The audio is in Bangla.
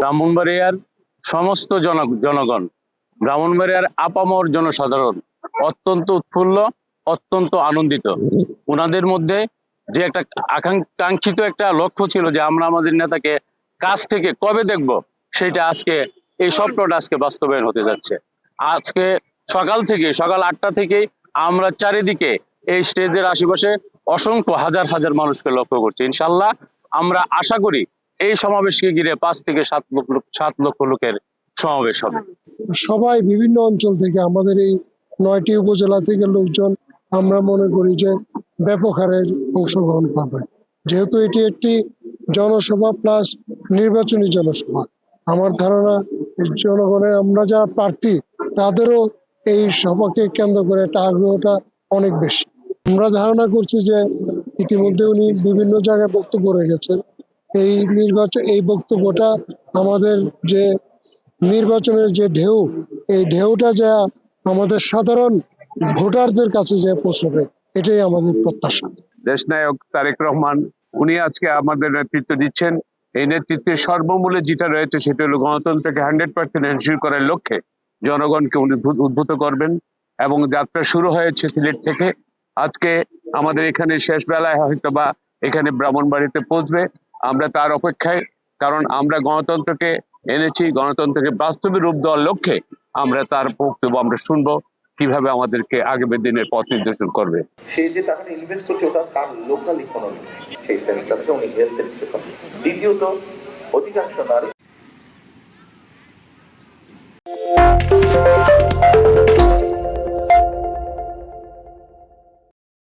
ব্রাহ্মণবাড়িয়ার সমস্ত জনগণ ব্রাহ্মণবাড়িয়ার আপামর জনসাধারণ অত্যন্ত উৎফুল্ল, অত্যন্ত আনন্দিত। ওনাদের মধ্যে যে একটা আকাঙ্ক্ষিত একটা লক্ষ্য ছিল যে আমরা আমাদের নেতাকে কাছ থেকে কবে দেখব, সেটা আজকে, এই স্বপ্নটা আজকে বাস্তবায়ন হতে যাচ্ছে। আজকে সকাল থেকে, সকাল আটটা থেকে আমরা চারিদিকে এই স্টেজের আশেপাশে অসংখ্য হাজার হাজার মানুষকে লক্ষ্য করছি। ইনশাল্লাহ আমরা আশা করি এই সমাবেশকে ঘিরে পাঁচ থেকে সাত লক্ষ সাত লক্ষ লোকের সমাবেশ হবে। সবাই বিভিন্ন অঞ্চল থেকে, আমাদের এই নয়টি উপজেলা থেকে লোকজন আমরা মনে করি যে ব্যাপক হারে অংশগ্রহণ করবে। যেহেতু এটি একটি জনসভা প্লাস নির্বাচনী জনসভা, আমার ধারণা এই জনগণে আমরা যারা প্রার্থী তাদেরও এই সভাকে কেন্দ্র করে একটা আগ্রহটা অনেক বেশি। আমরা ধারণা করছি যে ইতিমধ্যে উনি বিভিন্ন জায়গায় বক্তব্য রেখেছেন। এই নির্বাচন এই বক্তব্যটা আমাদের যে নির্বাচনের যে ঢেউ, এই ঢেউটা যা আমাদের সাধারণ ভোটারদের কাছে যে পৌঁছবে, এটাই আমাদের প্রত্যাশা। দেশনায়ক তারেক রহমান, উনি আজকে আমাদের নেতৃত্ব দিচ্ছেন। এই নেতৃত্বের সর্বমূলে যেটা রয়েছে সেটা হলো গণতন্ত্রকে হান্ড্রেড পার্সেন্ট এনশিওর করার লক্ষ্যে জনগণকে উনি উদ্ভূ- উদ্ভূত করবেন এবং যাত্রা শুরু হয়েছে সিলেট থেকে। আজকে আমাদের এখানে শেষ বেলায় হয়তো বা এখানে ব্রাহ্মণবাড়িতে পৌঁছবে। আমরা তার অপেক্ষায়, কারণ আমরা গণতন্ত্রকে এনেছি, গণতন্ত্রকে বাস্তবে রূপ দেওয়ার লক্ষ্যে আমরা তার বক্তব্য আমরা শুনব, কীভাবে আমাদেরকে আগামী দিনের পথ নির্দেশন করবে। যে ইনভেস্ট করছে, ওটা কার লোকাল ইকোনমি সেই উনি হেলথের। দ্বিতীয়ত, অধিকাংশ নারী